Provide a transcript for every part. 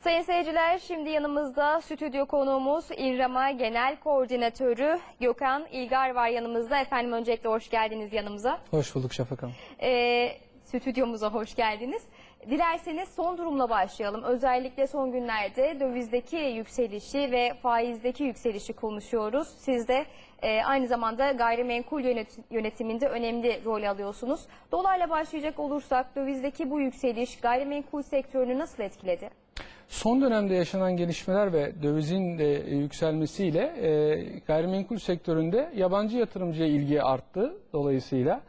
Sayın seyirciler şimdi yanımızda stüdyo konuğumuz İrrama Genel Koordinatörü Gökhan İlgar var yanımızda. Efendim öncelikle hoş geldiniz yanımıza. Hoş bulduk Şafak Hanım. Ee, stüdyomuza hoş geldiniz. Dilerseniz son durumla başlayalım. Özellikle son günlerde dövizdeki yükselişi ve faizdeki yükselişi konuşuyoruz. Siz de e, aynı zamanda gayrimenkul yönet- yönetiminde önemli rol alıyorsunuz. Dolarla başlayacak olursak dövizdeki bu yükseliş gayrimenkul sektörünü nasıl etkiledi? Son dönemde yaşanan gelişmeler ve dövizin de yükselmesiyle e, gayrimenkul sektöründe yabancı yatırımcıya ilgi arttı dolayısıyla.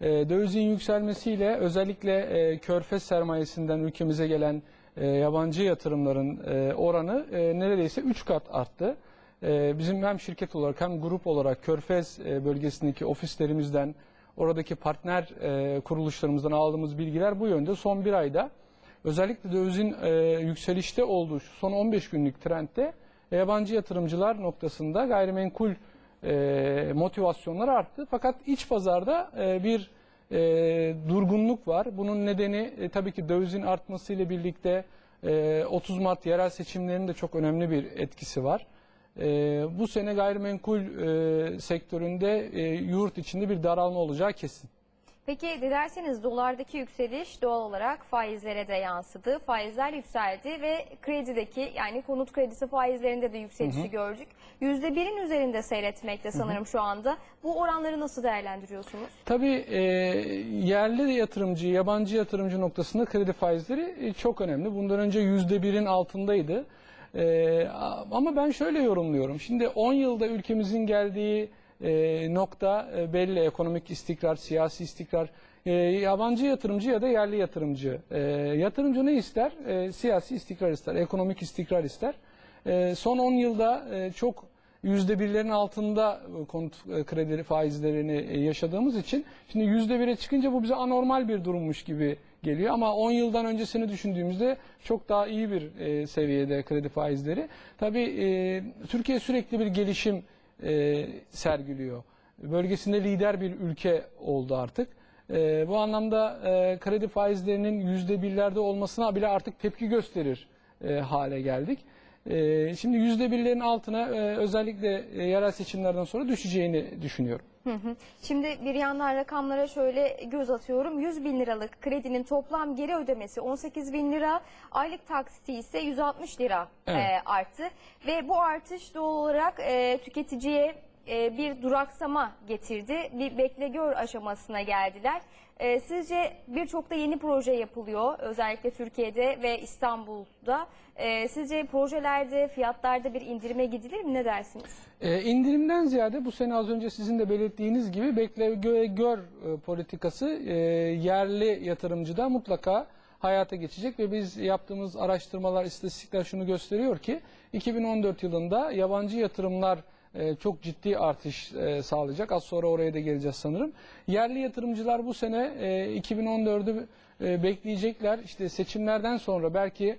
E, dövizin yükselmesiyle özellikle e, körfez sermayesinden ülkemize gelen e, yabancı yatırımların e, oranı e, neredeyse 3 kat arttı. E, bizim hem şirket olarak hem grup olarak körfez e, bölgesindeki ofislerimizden, oradaki partner e, kuruluşlarımızdan aldığımız bilgiler bu yönde. Son bir ayda özellikle dövizin e, yükselişte olduğu son 15 günlük trendte e, yabancı yatırımcılar noktasında gayrimenkul motivasyonları arttı. Fakat iç pazarda bir durgunluk var. Bunun nedeni tabii ki dövizin artmasıyla birlikte e, 30 Mart yerel seçimlerinin de çok önemli bir etkisi var. E, bu sene gayrimenkul e, sektöründe e, yurt içinde bir daralma olacağı kesin. Peki dilerseniz dolardaki yükseliş doğal olarak faizlere de yansıdı. Faizler yükseldi ve kredideki yani konut kredisi faizlerinde de yükselişi gördük. Yüzde birin üzerinde seyretmekte sanırım şu anda. Bu oranları nasıl değerlendiriyorsunuz? Tabii e, yerli yatırımcı, yabancı yatırımcı noktasında kredi faizleri e, çok önemli. Bundan önce yüzde birin altındaydı. E, ama ben şöyle yorumluyorum. Şimdi 10 yılda ülkemizin geldiği e, nokta e, belli. Ekonomik istikrar, siyasi istikrar. E, yabancı yatırımcı ya da yerli yatırımcı. E, yatırımcı ne ister? E, siyasi istikrar ister, ekonomik istikrar ister. E, son 10 yılda e, çok yüzde birlerin altında e, konut e, kredi faizlerini e, yaşadığımız için şimdi yüzde bire çıkınca bu bize anormal bir durummuş gibi geliyor ama 10 yıldan öncesini düşündüğümüzde çok daha iyi bir e, seviyede kredi faizleri. Tabii e, Türkiye sürekli bir gelişim e, sergiliyor. Bölgesinde lider bir ülke oldu artık. E, bu anlamda e, kredi faizlerinin yüzde birlerde olmasına bile artık tepki gösterir e, hale geldik. E, şimdi yüzde birlerin altına e, özellikle e, yerel seçimlerden sonra düşeceğini düşünüyorum. Hı hı. Şimdi bir yandan rakamlara şöyle göz atıyorum. 100 bin liralık kredinin toplam geri ödemesi 18 bin lira, aylık taksiti ise 160 lira Evet. e, arttı. Ve bu artış doğal olarak e, tüketiciye e, bir duraksama getirdi. Bir bekle gör aşamasına geldiler. E, sizce birçok da yeni proje yapılıyor özellikle Türkiye'de ve İstanbul'da. E, sizce projelerde fiyatlarda bir indirime gidilir mi ne dersiniz? E, indirimden ziyade bu sene az önce sizin de belirttiğiniz gibi bekle gö- gör e, politikası e, yerli yatırımcıda mutlaka hayata geçecek ve biz yaptığımız araştırmalar, istatistikler şunu gösteriyor ki 2014 yılında yabancı yatırımlar e, çok ciddi artış e, sağlayacak. Az sonra oraya da geleceğiz sanırım. Yerli yatırımcılar bu sene e, 2014'ü e, bekleyecekler. İşte seçimlerden sonra belki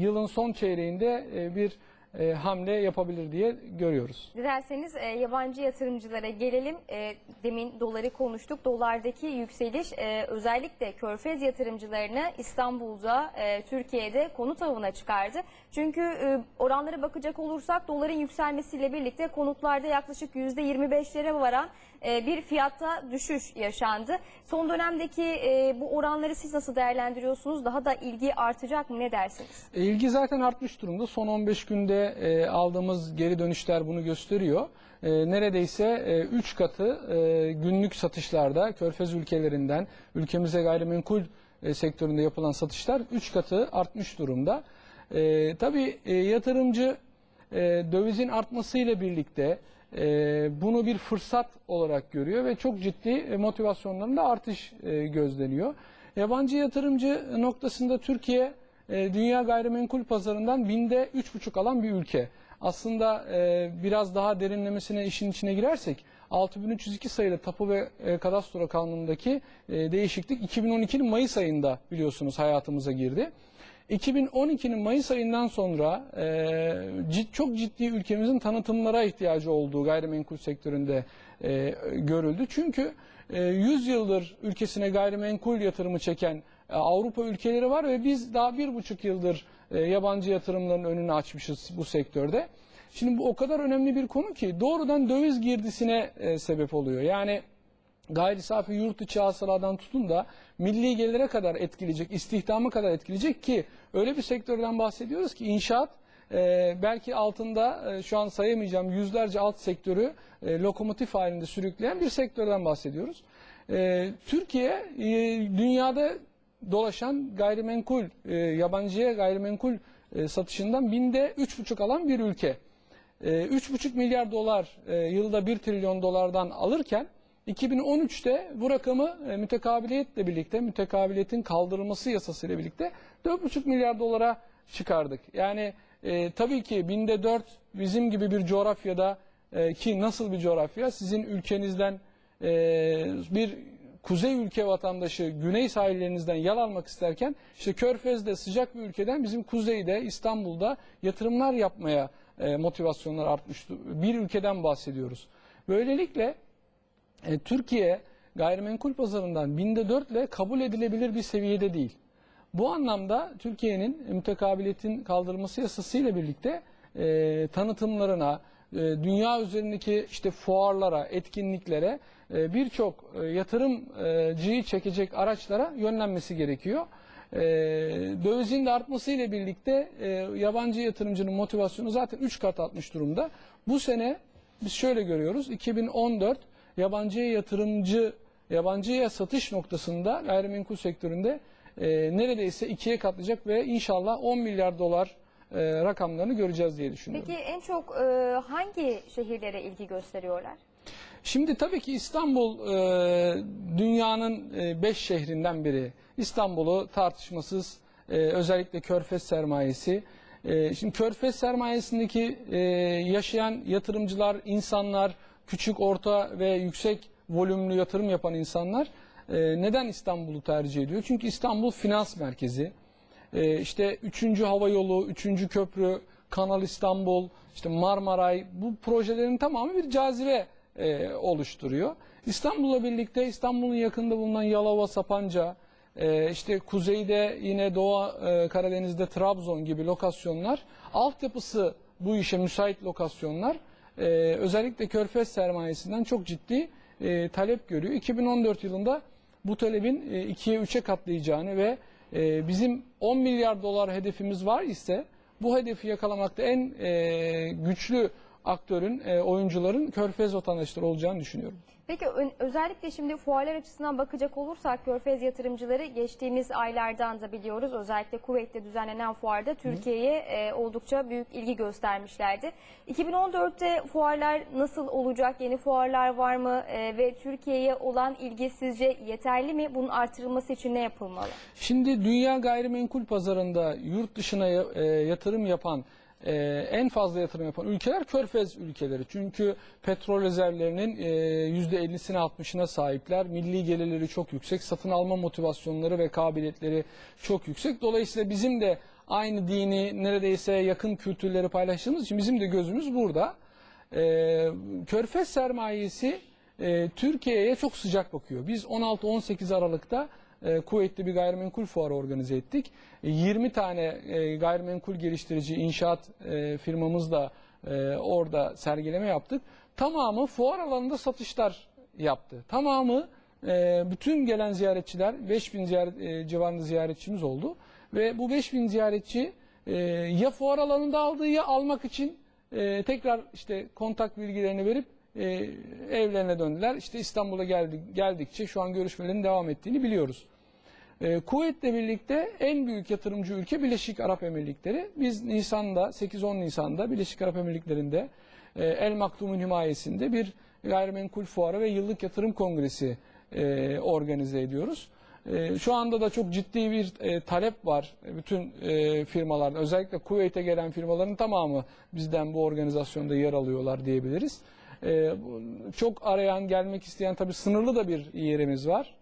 yılın son çeyreğinde bir e, hamle yapabilir diye görüyoruz. Dilerseniz e, yabancı yatırımcılara gelelim. E, demin doları konuştuk. Dolardaki yükseliş e, özellikle körfez yatırımcılarını İstanbul'da, e, Türkiye'de konut avına çıkardı. Çünkü e, oranlara bakacak olursak doların yükselmesiyle birlikte konutlarda yaklaşık %25'lere varan e, bir fiyatta düşüş yaşandı. Son dönemdeki e, bu oranları siz nasıl değerlendiriyorsunuz? Daha da ilgi artacak mı? Ne dersiniz? E, İlgi zaten artmış durumda. Son 15 günde e, aldığımız geri dönüşler bunu gösteriyor. E, neredeyse 3 katı e, günlük satışlarda Körfez ülkelerinden ülkemize gayrimenkul e, sektöründe yapılan satışlar 3 katı artmış durumda. E, tabii e, yatırımcı e, dövizin artmasıyla birlikte e, bunu bir fırsat olarak görüyor ve çok ciddi e, motivasyonlarında artış e, gözleniyor. Yabancı yatırımcı noktasında Türkiye e, dünya gayrimenkul pazarından binde üç buçuk alan bir ülke. Aslında e, biraz daha derinlemesine işin içine girersek 6302 sayılı Tapu ve e, Kadastro Kanunu'ndaki e, değişiklik 2012'nin Mayıs ayında biliyorsunuz hayatımıza girdi. 2012'nin Mayıs ayından sonra e, cid- çok ciddi ülkemizin tanıtımlara ihtiyacı olduğu gayrimenkul sektöründe e, görüldü. Çünkü e, 100 yıldır ülkesine gayrimenkul yatırımı çeken Avrupa ülkeleri var ve biz daha bir buçuk yıldır e, yabancı yatırımların önünü açmışız bu sektörde. Şimdi bu o kadar önemli bir konu ki doğrudan döviz girdisine e, sebep oluyor. Yani gayri safi yurt içi hasıladan tutun da milli gelire kadar etkileyecek, istihdamı kadar etkileyecek ki öyle bir sektörden bahsediyoruz ki inşaat e, belki altında e, şu an sayamayacağım yüzlerce alt sektörü e, lokomotif halinde sürükleyen bir sektörden bahsediyoruz. E, Türkiye e, dünyada dolaşan gayrimenkul, e, yabancıya gayrimenkul e, satışından binde üç buçuk alan bir ülke. E, 3,5 milyar dolar e, yılda 1 trilyon dolardan alırken 2013'te bu rakamı e, mütekabiliyetle birlikte, mütekabiliyetin kaldırılması yasasıyla birlikte 4,5 milyar dolara çıkardık. Yani e, tabii ki binde 4 bizim gibi bir coğrafyada e, ki nasıl bir coğrafya sizin ülkenizden e, bir kuzey ülke vatandaşı güney sahillerinizden yal almak isterken işte Körfez'de sıcak bir ülkeden bizim kuzeyde İstanbul'da yatırımlar yapmaya e, motivasyonlar artmış bir ülkeden bahsediyoruz. Böylelikle e, Türkiye gayrimenkul pazarından binde dörtle kabul edilebilir bir seviyede değil. Bu anlamda Türkiye'nin mütekabiliyetin kaldırılması yasasıyla birlikte e, tanıtımlarına, e, dünya üzerindeki işte fuarlara, etkinliklere e, birçok e, yatırımcıyı çekecek araçlara yönlenmesi gerekiyor. E, dövizin de artmasıyla birlikte yabancı yatırımcının motivasyonu zaten 3 kat artmış durumda. Bu sene biz şöyle görüyoruz. 2014 yabancıya yatırımcı, yabancıya satış noktasında gayrimenkul sektöründe e, neredeyse ikiye katlayacak ve inşallah 10 milyar dolar e, rakamlarını göreceğiz diye düşünüyorum. Peki en çok e, hangi şehirlere ilgi gösteriyorlar? Şimdi tabii ki İstanbul e, dünyanın 5 şehrinden biri. İstanbul'u tartışmasız e, özellikle Körfez sermayesi. E, şimdi Körfez sermayesindeki e, yaşayan yatırımcılar, insanlar, küçük, orta ve yüksek volümlü yatırım yapan insanlar e, neden İstanbul'u tercih ediyor? Çünkü İstanbul finans merkezi. E, işte 3. hava yolu, 3. köprü, Kanal İstanbul, işte Marmaray bu projelerin tamamı bir cazibe e, oluşturuyor. İstanbul'la birlikte İstanbul'un yakında bulunan Yalova, Sapanca, e, işte kuzeyde yine Doğu e, Karadeniz'de Trabzon gibi lokasyonlar, altyapısı bu işe müsait lokasyonlar e, özellikle Körfez sermayesinden çok ciddi e, talep görüyor. 2014 yılında bu talebin e, ikiye üçe katlayacağını ve e, bizim 10 milyar dolar hedefimiz var ise bu hedefi yakalamakta en e, güçlü aktörün, e, oyuncuların Körfez vatandaşları olacağını düşünüyorum. Peki özellikle şimdi fuarlar açısından bakacak olursak Körfez yatırımcıları geçtiğimiz aylardan da biliyoruz. Özellikle Kuveyt'te düzenlenen fuarda Türkiye'ye e, oldukça büyük ilgi göstermişlerdi. 2014'te fuarlar nasıl olacak? Yeni fuarlar var mı? E, ve Türkiye'ye olan ilgi sizce yeterli mi? Bunun artırılması için ne yapılmalı? Şimdi dünya gayrimenkul pazarında yurt dışına e, yatırım yapan e, en fazla yatırım yapan ülkeler Körfez ülkeleri. Çünkü petrol rezervlerinin e, %50'sine 60'ına sahipler. Milli gelirleri çok yüksek. Satın alma motivasyonları ve kabiliyetleri çok yüksek. Dolayısıyla bizim de aynı dini neredeyse yakın kültürleri paylaştığımız için bizim de gözümüz burada. E, Körfez sermayesi e, Türkiye'ye çok sıcak bakıyor. Biz 16-18 Aralık'ta e, Kuveyt'te bir gayrimenkul fuarı organize ettik. E, 20 tane e, gayrimenkul geliştirici inşaat e, firmamızla e, orada sergileme yaptık. Tamamı fuar alanında satışlar yaptı. Tamamı e, bütün gelen ziyaretçiler 5000 ziyaret, e, civarında ziyaretçimiz oldu. Ve bu 5000 ziyaretçi e, ya fuar alanında aldığı ya almak için e, tekrar işte kontak bilgilerini verip e, evlerine döndüler. İşte İstanbul'a geldik, geldikçe şu an görüşmelerin devam ettiğini biliyoruz. E, Kuveyt'le birlikte en büyük yatırımcı ülke Birleşik Arap Emirlikleri. Biz Nisan'da 8-10 Nisan'da Birleşik Arap Emirlikleri'nde e, El Maktum'un himayesinde bir gayrimenkul fuarı ve yıllık yatırım kongresi e, organize ediyoruz. E, şu anda da çok ciddi bir e, talep var bütün e, firmalarda. Özellikle Kuveyt'e gelen firmaların tamamı bizden bu organizasyonda yer alıyorlar diyebiliriz. E, çok arayan, gelmek isteyen tabii sınırlı da bir yerimiz var.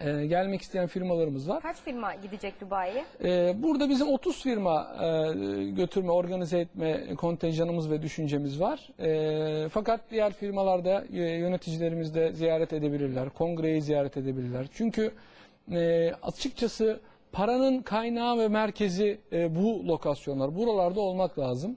E, gelmek isteyen firmalarımız var. Kaç firma gidecek Dubai'ye? Ee, Burada bizim 30 firma e, götürme, organize etme kontenjanımız ve düşüncemiz var. Ee, Fakat diğer firmalarda e, yöneticilerimiz de ziyaret edebilirler, kongreyi ziyaret edebilirler. Çünkü e, açıkçası paranın kaynağı ve merkezi e, bu lokasyonlar, buralarda olmak lazım.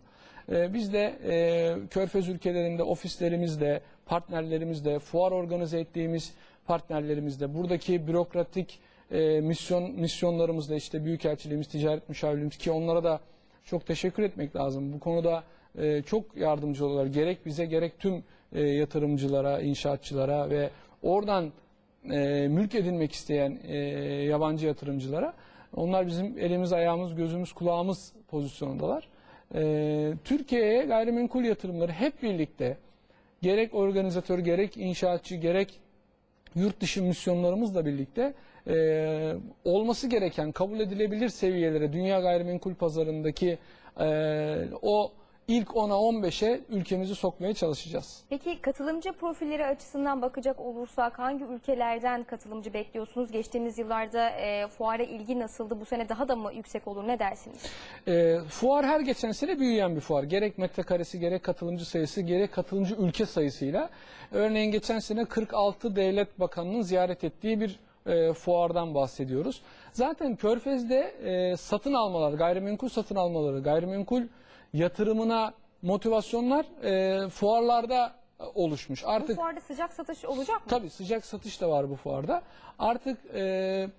E, Biz de e, Körfez ülkelerinde ofislerimizde, partnerlerimizde, fuar organize ettiğimiz partnerlerimizde, buradaki bürokratik e, misyon misyonlarımızda işte büyükelçiliğimiz, ticaret müşavirliğimiz ki onlara da çok teşekkür etmek lazım. Bu konuda e, çok yardımcı oluyorlar. Gerek bize gerek tüm e, yatırımcılara, inşaatçılara ve oradan e, mülk edinmek isteyen e, yabancı yatırımcılara. Onlar bizim elimiz, ayağımız, gözümüz, kulağımız pozisyonundalar. E, Türkiye'ye gayrimenkul yatırımları hep birlikte gerek organizatör, gerek inşaatçı, gerek yurt dışı misyonlarımızla birlikte e, olması gereken kabul edilebilir seviyelere dünya gayrimenkul pazarındaki e, o ilk 10'a 15'e ülkemizi sokmaya çalışacağız. Peki katılımcı profilleri açısından bakacak olursak hangi ülkelerden katılımcı bekliyorsunuz? Geçtiğimiz yıllarda e, fuara ilgi nasıldı? Bu sene daha da mı yüksek olur? Ne dersiniz? E, fuar her geçen sene büyüyen bir fuar. Gerek metrekaresi, gerek katılımcı sayısı, gerek katılımcı ülke sayısıyla. Örneğin geçen sene 46 devlet bakanının ziyaret ettiği bir e, fuardan bahsediyoruz. Zaten Körfez'de e, satın almalar, gayrimenkul satın almaları, gayrimenkul yatırımına motivasyonlar e, fuarlarda oluşmuş. Bu Artık fuarda sıcak satış olacak mı? Tabii sıcak satış da var bu fuarda. Artık e,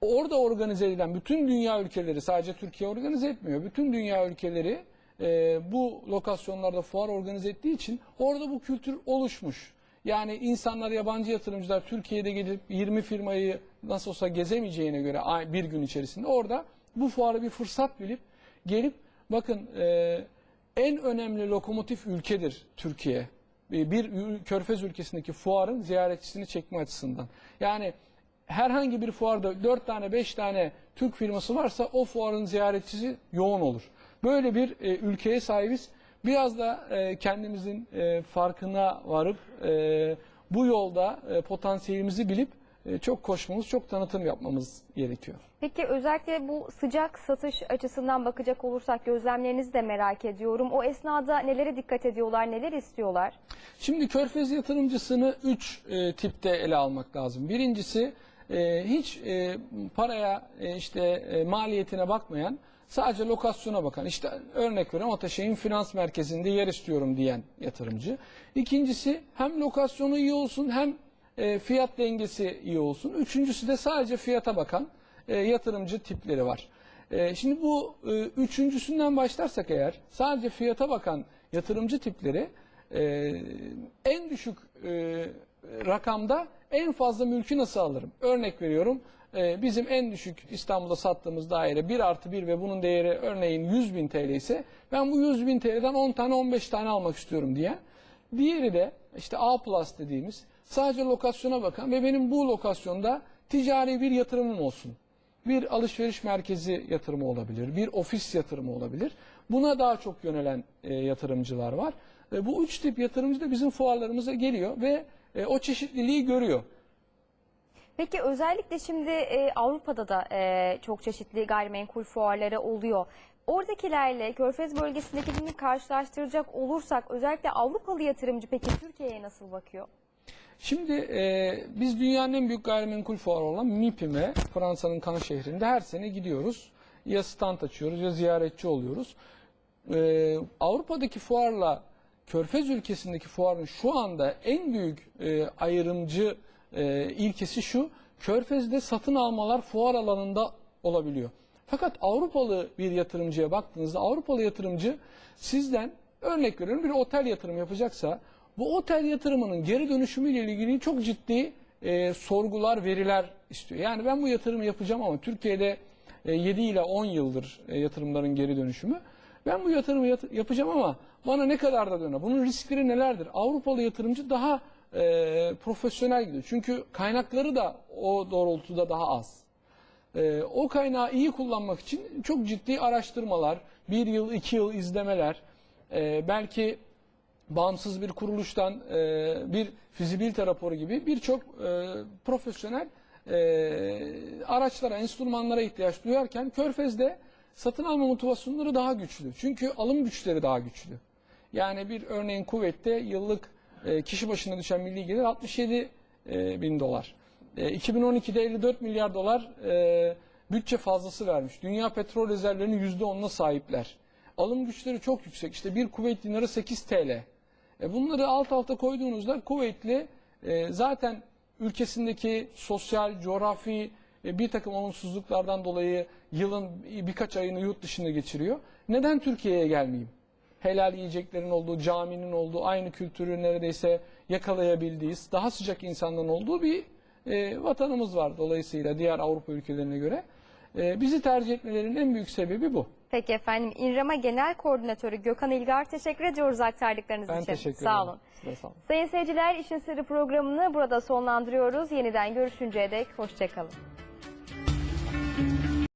orada organize edilen bütün dünya ülkeleri sadece Türkiye organize etmiyor. Bütün dünya ülkeleri e, bu lokasyonlarda fuar organize ettiği için orada bu kültür oluşmuş. Yani insanlar, yabancı yatırımcılar Türkiye'de gelip 20 firmayı nasıl olsa gezemeyeceğine göre bir gün içerisinde orada bu fuarı bir fırsat bilip gelip bakın e, en önemli lokomotif ülkedir Türkiye. Bir bir körfez ülkesindeki fuarın ziyaretçisini çekme açısından. Yani herhangi bir fuarda 4 tane 5 tane Türk firması varsa o fuarın ziyaretçisi yoğun olur. Böyle bir e, ülkeye sahibiz. Biraz da e, kendimizin e, farkına varıp e, bu yolda e, potansiyelimizi bilip e, çok koşmamız, çok tanıtım yapmamız gerekiyor. Peki özellikle bu sıcak satış açısından bakacak olursak gözlemlerinizi de merak ediyorum. O esnada nelere dikkat ediyorlar, neler istiyorlar? Şimdi körfez yatırımcısını 3 tipte ele almak lazım. Birincisi e, hiç e, paraya e, işte e, maliyetine bakmayan sadece lokasyona bakan işte örnek veriyorum Ataşehir'in finans merkezinde yer istiyorum diyen yatırımcı. İkincisi hem lokasyonu iyi olsun hem e, fiyat dengesi iyi olsun. Üçüncüsü de sadece fiyata bakan e, yatırımcı tipleri var. E, şimdi bu e, üçüncüsünden başlarsak eğer sadece fiyata bakan yatırımcı tipleri e, en düşük e, rakamda en fazla mülkü nasıl alırım? Örnek veriyorum e, bizim en düşük İstanbul'da sattığımız daire 1 artı 1 ve bunun değeri örneğin 100 bin TL ise ben bu 100 bin TL'den 10 tane 15 tane almak istiyorum diye. Diğeri de işte A plus dediğimiz sadece lokasyona bakan ve benim bu lokasyonda ticari bir yatırımım olsun. Bir alışveriş merkezi yatırımı olabilir, bir ofis yatırımı olabilir. Buna daha çok yönelen e, yatırımcılar var. E, bu üç tip yatırımcı da bizim fuarlarımıza geliyor ve e, o çeşitliliği görüyor. Peki özellikle şimdi e, Avrupa'da da e, çok çeşitli gayrimenkul fuarları oluyor. Oradakilerle Körfez bölgesindekilerini karşılaştıracak olursak özellikle Avrupalı yatırımcı peki Türkiye'ye nasıl bakıyor? Şimdi e, biz dünyanın en büyük gayrimenkul fuarı olan MIPIM'e Fransa'nın Kan şehrinde her sene gidiyoruz. Ya stand açıyoruz ya ziyaretçi oluyoruz. E, Avrupa'daki fuarla Körfez ülkesindeki fuarın şu anda en büyük e, ayrımcı e, ilkesi şu. Körfez'de satın almalar fuar alanında olabiliyor. Fakat Avrupalı bir yatırımcıya baktığınızda Avrupalı yatırımcı sizden örnek veriyorum bir otel yatırım yapacaksa bu otel yatırımının geri dönüşümüyle ilgili çok ciddi e, sorgular, veriler istiyor. Yani ben bu yatırımı yapacağım ama Türkiye'de e, 7 ile 10 yıldır e, yatırımların geri dönüşümü. Ben bu yatırımı yat- yapacağım ama bana ne kadar da döner? Bunun riskleri nelerdir? Avrupalı yatırımcı daha e, profesyonel gidiyor. Çünkü kaynakları da o doğrultuda daha az. Ee, o kaynağı iyi kullanmak için çok ciddi araştırmalar, bir yıl, iki yıl izlemeler, e, belki bağımsız bir kuruluştan e, bir fizibilite raporu gibi birçok e, profesyonel e, araçlara, enstrümanlara ihtiyaç duyarken Körfez'de satın alma motivasyonları daha güçlü. Çünkü alım güçleri daha güçlü. Yani bir örneğin kuvvette yıllık e, kişi başına düşen milli gelir 67 e, bin dolar. E, 2012'de 54 milyar dolar e, bütçe fazlası vermiş. Dünya petrol rezervlerinin %10'una sahipler. Alım güçleri çok yüksek. İşte bir kuvvet dinarı 8 TL. E bunları alt alta koyduğunuzda kuvvetli e, zaten ülkesindeki sosyal, coğrafi e, bir takım olumsuzluklardan dolayı yılın birkaç ayını yurt dışında geçiriyor. Neden Türkiye'ye gelmeyeyim? Helal yiyeceklerin olduğu, caminin olduğu, aynı kültürü neredeyse yakalayabildiğiz, daha sıcak insanların olduğu bir e, vatanımız var dolayısıyla diğer Avrupa ülkelerine göre. E, bizi tercih etmelerinin en büyük sebebi bu. Peki efendim İnrama Genel Koordinatörü Gökhan İlgar teşekkür ediyoruz aktardıklarınız Ben için. teşekkür Sağ ederim. olun. Size sağ olun. Sayın seyirciler İşin Sırrı programını burada sonlandırıyoruz. Yeniden görüşünceye dek hoşçakalın.